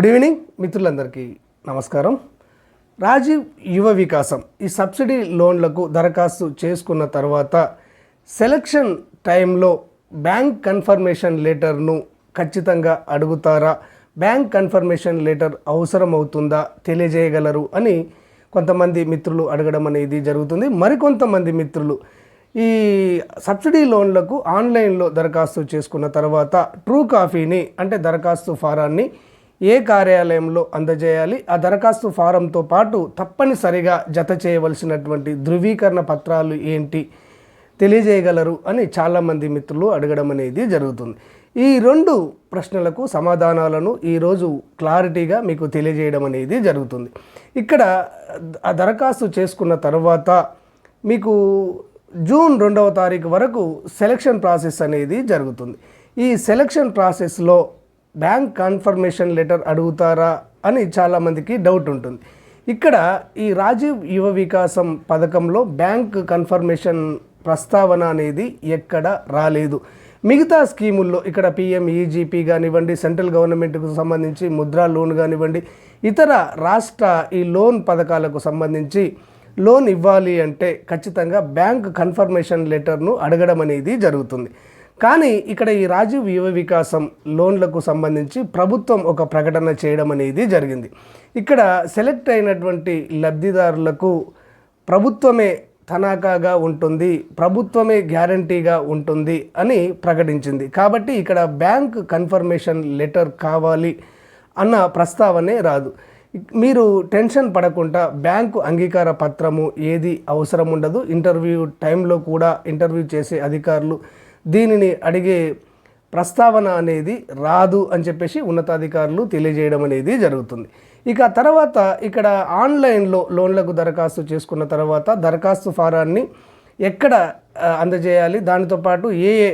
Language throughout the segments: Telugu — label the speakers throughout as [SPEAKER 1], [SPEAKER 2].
[SPEAKER 1] గుడ్ ఈవినింగ్ మిత్రులందరికీ నమస్కారం. రాజీవ్ యువ వికాసం ఈ సబ్సిడీ లోన్లకు దరఖాస్తు చేసుకున్న తర్వాత సెలక్షన్ టైంలో బ్యాంక్ కన్ఫర్మేషన్ లెటర్ను ఖచ్చితంగా అడుగుతారా? బ్యాంక్ కన్ఫర్మేషన్ లెటర్ అవసరం అవుతుందా తెలియజేయగలరు అని కొంతమంది మిత్రులు అడగడం అనేది జరుగుతుంది. మరికొంతమంది మిత్రులు ఈ సబ్సిడీ లోన్లకు ఆన్లైన్లో దరఖాస్తు చేసుకున్న తర్వాత ట్రూ కాఫీని అంటే దరఖాస్తు ఫారాన్ని ఏ కార్యాలయంలో అందజేయాలి? ఆ దరఖాస్తు ఫారంతో పాటు తప్పనిసరిగా జత చేయవలసినటువంటి ధృవీకరణ పత్రాలు ఏంటి? తెలియజేయగలరు అని చాలామంది మిత్రులు అడగడం అనేది జరుగుతుంది. ఈ రెండు ప్రశ్నలకు సమాధానాలను ఈరోజు క్లారిటీగా మీకు తెలియజేయడం అనేది జరుగుతుంది. ఇక్కడ ఆ దరఖాస్తు చేసుకున్న తర్వాత మీకు జూన్ రెండవ తారీఖు వరకు సెలక్షన్ ప్రాసెస్ అనేది జరుగుతుంది. ఈ సెలక్షన్ ప్రాసెస్లో బ్యాంక్ కన్ఫర్మేషన్ లెటర్ అడుగుతారా అని చాలామందికి డౌట్ ఉంటుంది. ఇక్కడ ఈ రాజీవ్ యువ వికాసం పథకంలో బ్యాంక్ కన్ఫర్మేషన్ ప్రస్తావన అనేది ఎక్కడ రాలేదు. మిగతా స్కీముల్లో ఇక్కడ పిఎం ఈజీపీ కానివ్వండి సెంట్రల్ గవర్నమెంట్కు సంబంధించి ముద్రా లోన్ కానివ్వండి ఇతర రాష్ట్ర ఈ లోన్ పథకాలకు సంబంధించి లోన్ ఇవ్వాలి అంటే ఖచ్చితంగా బ్యాంక్ కన్ఫర్మేషన్ లెటర్ను అడగడం అనేది జరుగుతుంది. కానీ ఇక్కడ ఈ రాజీవ్ యువ వికాసం లోన్లకు సంబంధించి ప్రభుత్వం ఒక ప్రకటన చేయడం అనేది జరిగింది. ఇక్కడ సెలెక్ట్ అయినటువంటి లబ్ధిదారులకు ప్రభుత్వమే తనఖాగా ఉంటుంది ప్రభుత్వమే గ్యారంటీగా ఉంటుంది అని ప్రకటించింది. కాబట్టి ఇక్కడ బ్యాంక్ కన్ఫర్మేషన్ లెటర్ కావాలి అన్న ప్రస్తావనే రాదు. మీరు టెన్షన్ పడకుండా బ్యాంకు అంగీకార పత్రము ఏది అవసరం ఉండదు. ఇంటర్వ్యూ టైంలో కూడా ఇంటర్వ్యూ చేసే అధికారులు దీనిని అడిగే ప్రస్తావన అనేది రాదు అని చెప్పేసి ఉన్నతాధికారులు తెలియజేయడం అనేది జరుగుతుంది. ఇక తర్వాత ఇక్కడ ఆన్లైన్లో లోన్లకు దరఖాస్తు చేసుకున్న తర్వాత దరఖాస్తు ఫారాన్ని ఎక్కడ అందజేయాలి? దానితో పాటు ఏ ఏ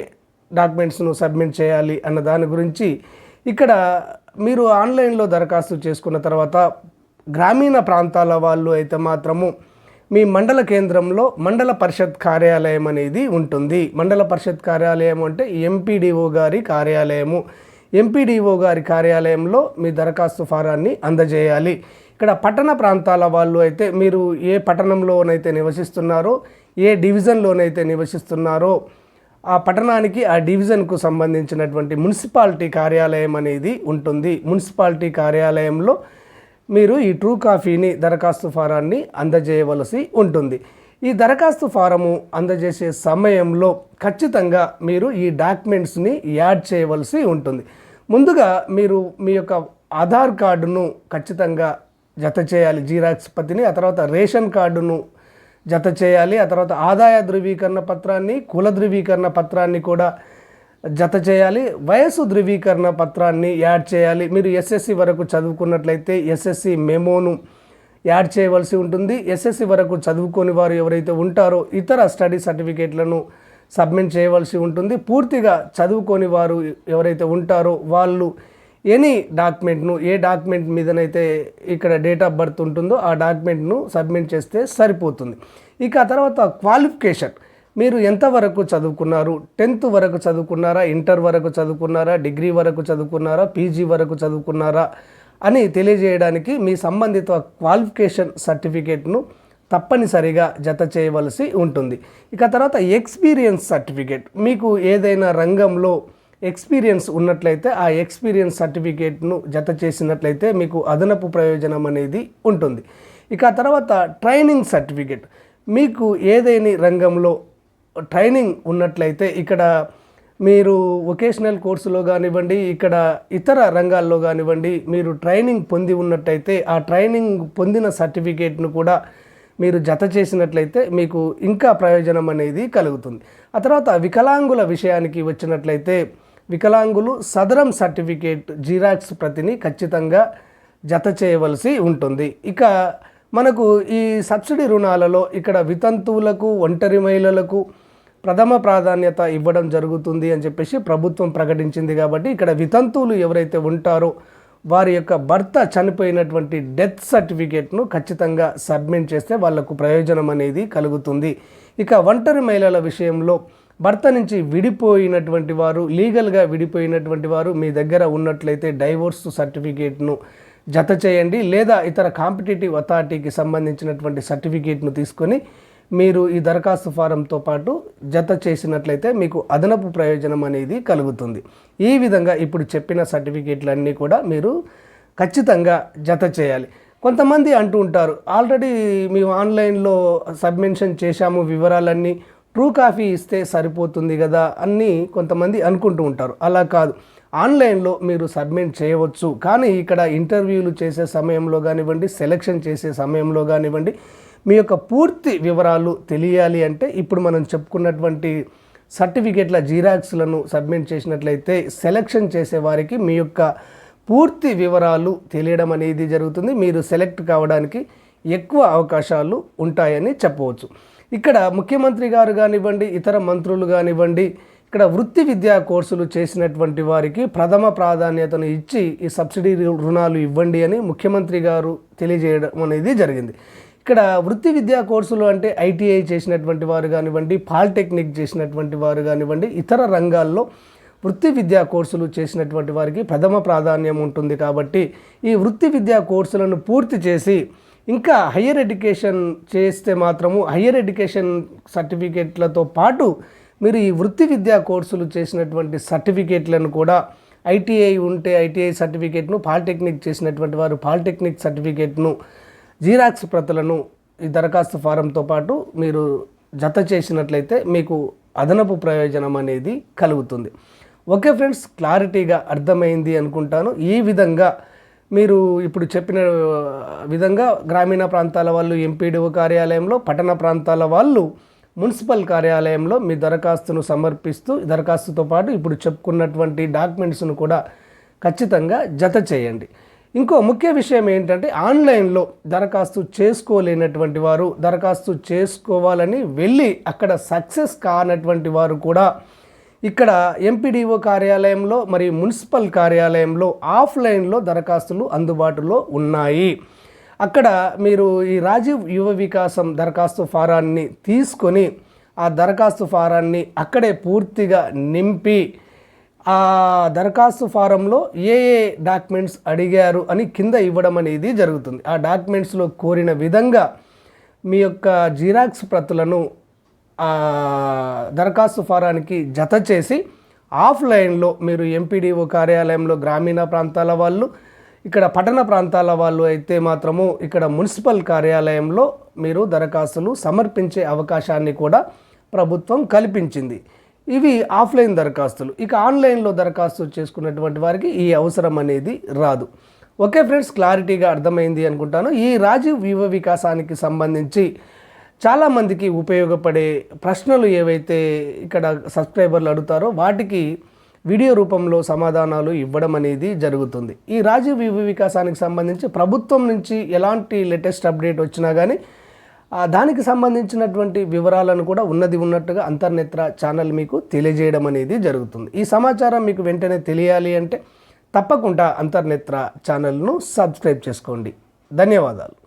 [SPEAKER 1] డాక్యుమెంట్స్ను సబ్మిట్ చేయాలి అన్న దాని గురించి ఇక్కడ మీరు ఆన్లైన్లో దరఖాస్తు చేసుకున్న తర్వాత గ్రామీణ ప్రాంతాల వాళ్ళు అయితే మాత్రము మీ మండల కేంద్రంలో మండల పరిషత్ కార్యాలయం అనేది ఉంటుంది. మండల పరిషత్ కార్యాలయం అంటే ఎంపీడీఓ గారి కార్యాలయము. ఎంపీడీఓ గారి కార్యాలయంలో మీ దరఖాస్తు ఫారాన్ని అందజేయాలి. ఇక్కడ పట్టణ ప్రాంతాల వాళ్ళు అయితే మీరు ఏ పట్టణంలోనైతే నివసిస్తున్నారో ఏ డివిజన్లోనైతే నివసిస్తున్నారో ఆ పట్టణానికి ఆ డివిజన్కు సంబంధించినటువంటి మున్సిపాలిటీ కార్యాలయం అనేది ఉంటుంది. మున్సిపాలిటీ కార్యాలయంలో మీరు ఈ ట్రూ కాఫీని దరఖాస్తు ఫారాన్ని అందజేయవలసి ఉంటుంది. ఈ దరఖాస్తు ఫారము అందజేసే సమయంలో ఖచ్చితంగా మీరు ఈ డాక్యుమెంట్స్ని యాడ్ చేయవలసి ఉంటుంది. ముందుగా మీరు మీ యొక్క ఆధార్ కార్డును ఖచ్చితంగా జత చేయాలి. జీరాక్స్ పత్తిని ఆ తర్వాత రేషన్ కార్డును జత చేయాలి. ఆ తర్వాత ఆదాయ ధృవీకరణ పత్రాన్ని కుల ధృవీకరణ పత్రాన్ని కూడా జత చేయాలి. వయసు ధృవీకరణ పత్రాన్ని యాడ్ చేయాలి. మీరు ఎస్ఎస్సి వరకు చదువుకున్నట్లయితే ఎస్ఎస్సి మెమోను యాడ్ చేయవలసి ఉంటుంది. ఎస్ఎస్సి వరకు చదువుకొని వారు ఎవరైతే ఉంటారో ఇతర స్టడీ సర్టిఫికేట్లను సబ్మిట్ చేయవలసి ఉంటుంది. పూర్తిగా చదువుకొని వారు ఎవరైతే ఉంటారో వాళ్ళు ఎనీ డాక్యుమెంట్ను ఏ డాక్యుమెంట్ మీదనైతే ఇక్కడ డేట్ ఆఫ్ బర్త్ ఉంటుందో ఆ డాక్యుమెంట్ను సబ్మిట్ చేస్తే సరిపోతుంది. ఇక తర్వాత క్వాలిఫికేషన్. మీరు ఎంతవరకు చదువుకున్నారు? టెన్త్ వరకు చదువుకున్నారా? ఇంటర్ వరకు చదువుకున్నారా? డిగ్రీ వరకు చదువుకున్నారా? పీజీ వరకు చదువుకున్నారా? అని తెలియజేయడానికి మీ సంబంధిత క్వాలిఫికేషన్ సర్టిఫికేట్ను తప్పనిసరిగా జత చేయవలసి ఉంటుంది. ఇక తర్వాత ఎక్స్పీరియన్స్ సర్టిఫికేట్. మీకు ఏదైనా రంగంలో ఎక్స్పీరియన్స్ ఉన్నట్లయితే ఆ ఎక్స్పీరియన్స్ సర్టిఫికేట్ను జత చేసినట్లయితే మీకు అదనపు ప్రయోజనం అనేది ఉంటుంది. ఇక తర్వాత ట్రైనింగ్ సర్టిఫికేట్. మీకు ఏదైనా రంగంలో ట్రైనింగ్ ఉన్నట్లయితే ఇక్కడ మీరు వొకేషనల్ కోర్సులో కానివ్వండి ఇక్కడ ఇతర రంగాల్లో కానివ్వండి మీరు ట్రైనింగ్ పొంది ఉన్నట్టయితే ఆ ట్రైనింగ్ పొందిన సర్టిఫికేట్ను కూడా మీరు జత చేసినట్లయితే మీకు ఇంకా ప్రయోజనం అనేది కలుగుతుంది. ఆ తర్వాత వికలాంగుల విషయానికి వచ్చినట్లయితే వికలాంగులు సదరం సర్టిఫికేట్ జీరాక్స్ ప్రతిని ఖచ్చితంగా జత చేయవలసి ఉంటుంది. ఇక మనకు ఈ సబ్సిడీ రుణాలలో ఇక్కడ వితంతువులకు ఒంటరి మహిళలకు ప్రథమ ప్రాధాన్యత ఇవ్వడం జరుగుతుంది అని చెప్పేసి ప్రభుత్వం ప్రకటించింది కాబట్టి ఇక్కడ వితంతువులు ఎవరైతే ఉంటారో వారి యొక్క భర్త చనిపోయినటువంటి డెత్ సర్టిఫికేట్ను ఖచ్చితంగా సబ్మిట్ చేస్తే వాళ్ళకు ప్రయోజనం అనేది కలుగుతుంది. ఇక ఒంటరి మహిళల విషయంలో భర్త నుంచి విడిపోయినటువంటి వారు లీగల్గా విడిపోయినటువంటి వారు మీ దగ్గర ఉన్నట్లయితే డైవోర్స్ సర్టిఫికేట్ను జత చేయండి లేదా ఇతర కాంపిటేటివ్ అథారిటీకి సంబంధించినటువంటి సర్టిఫికేట్ను తీసుకొని మీరు ఈ దరఖాస్తు ఫారంతో పాటు జత చేసినట్లయితే మీకు అదనపు ప్రయోజనం అనేది కలుగుతుంది. ఈ విధంగా ఇప్పుడు చెప్పిన సర్టిఫికేట్లన్నీ కూడా మీరు ఖచ్చితంగా జత చేయాలి. కొంతమంది అంటూ ఉంటారు ఆల్రెడీ మేము ఆన్లైన్లో సబ్మిషన్ చేశాము వివరాలన్నీ ట్రూ కాఫీ ఇస్తే సరిపోతుంది కదా అని కొంతమంది అనుకుంటూ ఉంటారు. అలా కాదు. ఆన్లైన్లో మీరు సబ్మిట్ చేయవచ్చు. కానీ ఇక్కడ ఇంటర్వ్యూలు చేసే సమయంలో కానివ్వండి సెలెక్షన్ చేసే సమయంలో కానివ్వండి మీ యొక్క పూర్తి వివరాలు తెలియాలి అంటే ఇప్పుడు మనం చెప్పుకున్నటువంటి సర్టిఫికేట్ల జీరాక్స్లను సబ్మిట్ చేసినట్లయితే సెలెక్షన్ చేసేవారికి మీ యొక్క పూర్తి వివరాలు తెలియడం అనేది జరుగుతుంది. మీరు సెలెక్ట్ కావడానికి ఎక్కువ అవకాశాలు ఉంటాయని చెప్పవచ్చు. ఇక్కడ ముఖ్యమంత్రి గారు కానివ్వండి ఇతర మంత్రులు కానివ్వండి ఇక్కడ వృత్తి విద్యా కోర్సులు చేసినటువంటి వారికి ప్రథమ ప్రాధాన్యతను ఇచ్చి ఈ సబ్సిడీ రుణాలు ఇవ్వండి అని ముఖ్యమంత్రి గారు తెలియజేయడం అనేది జరిగింది. ఇక్కడ వృత్తి విద్యా కోర్సులు అంటే ఐటీఐ చేసినటువంటి వారు కానివ్వండి పాలిటెక్నిక్ చేసినటువంటి వారు కానివ్వండి ఇతర రంగాల్లో వృత్తి విద్యా కోర్సులు చేసినటువంటి వారికి ప్రథమ ప్రాధాన్యం ఉంటుంది కాబట్టి ఈ వృత్తి విద్యా కోర్సులను పూర్తి చేసి ఇంకా హయ్యర్ ఎడ్యుకేషన్ చేస్తే మాత్రము హయ్యర్ ఎడ్యుకేషన్ సర్టిఫికేట్లతో పాటు మీరు ఈ వృత్తి విద్యా కోర్సులు చేసినటువంటి సర్టిఫికేట్లను కూడా ఐటీఐ ఉంటే ఐటీఐ సర్టిఫికేట్ను పాలిటెక్నిక్ చేసినటువంటి వారు పాలిటెక్నిక్ సర్టిఫికేట్ను జీరాక్స్ ప్రతులను ఈ దరఖాస్తు ఫారంతో పాటు మీరు జత చేసినట్లయితే మీకు అదనపు ప్రయోజనం అనేది కలుగుతుంది. ఓకే ఫ్రెండ్స్ క్లారిటీగా అర్థమైంది అనుకుంటాను. ఈ విధంగా మీరు ఇప్పుడు చెప్పిన విధంగా గ్రామీణ ప్రాంతాల వాళ్ళు ఎంపీడీఓ కార్యాలయంలో పట్టణ ప్రాంతాల వాళ్ళు మున్సిపల్ కార్యాలయంలో మీ దరఖాస్తును సమర్పిస్తూ దరఖాస్తుతో పాటు ఇప్పుడు చెప్పుకున్నటువంటి డాక్యుమెంట్స్ను కూడా ఖచ్చితంగా జత చేయండి. ఇంకో ముఖ్య విషయం ఏంటంటే ఆన్లైన్లో దరఖాస్తు చేసుకోలేనటువంటి వారు దరఖాస్తు చేసుకోవాలని వెళ్ళి అక్కడ సక్సెస్ కానటువంటి వారు కూడా ఇక్కడ ఎంపీడీఓ కార్యాలయంలో మరియు మున్సిపల్ కార్యాలయంలో ఆఫ్లైన్లో దరఖాస్తులు అందుబాటులో ఉన్నాయి. అక్కడ మీరు ఈ రాజీవ్ యువ వికాసం దరఖాస్తు ఫారాన్ని తీసుకొని ఆ దరఖాస్తు ఫారాన్ని అక్కడే పూర్తిగా నింపి ఆ దరఖాస్తు ఫారంలో ఏ ఏ డాక్యుమెంట్స్ అడిగారు అని కింద ఇవ్వడం అనేది జరుగుతుంది. ఆ డాక్యుమెంట్స్లో కోరిన విధంగా మీ యొక్క జిరాక్స్ ప్రతులను ఆ దరఖాస్తు ఫారానికి జత చేసి ఆఫ్లైన్లో మీరు ఎంపీడీఓ కార్యాలయంలో గ్రామీణ ప్రాంతాల వాళ్ళు ఇక్కడ పట్టణ ప్రాంతాల వాళ్ళు అయితే మాత్రము ఇక్కడ మున్సిపల్ కార్యాలయంలో మీరు దరఖాస్తులు సమర్పించే అవకాశాన్ని కూడా ప్రభుత్వం కల్పించింది. ఇవి ఆఫ్లైన్ దరఖాస్తులు. ఇక ఆన్లైన్లో దరఖాస్తు చేసుకున్నటువంటి వారికి ఈ అవసరం అనేది రాదు. ఓకే ఫ్రెండ్స్ క్లారిటీగా అర్థమైంది అనుకుంటాను. ఈ రాజీవ్ యువ వికాసానికి సంబంధించి చాలామందికి ఉపయోగపడే ప్రశ్నలు ఏవైతే ఇక్కడ సబ్స్క్రైబర్లు అడుగుతారో వాటికి వీడియో రూపంలో సమాధానాలు ఇవ్వడం అనేది జరుగుతుంది. ఈ రాజీవ్ యువ వికాసానికి సంబంధించి ప్రభుత్వం నుంచి ఎలాంటి లేటెస్ట్ అప్డేట్ వచ్చినా కానీ దానికి సంబంధించినటువంటి వివరాలను కూడా ఉన్నది ఉన్నట్టుగా అంతర్నేత్ర ఛానల్ మీకు తెలియజేయడం అనేది జరుగుతుంది. ఈ సమాచారం మీకు వెంటనే తెలియాలి అంటే తప్పకుండా అంతర్నేత్ర ఛానల్ను సబ్స్క్రైబ్ చేసుకోండి. ధన్యవాదాలు.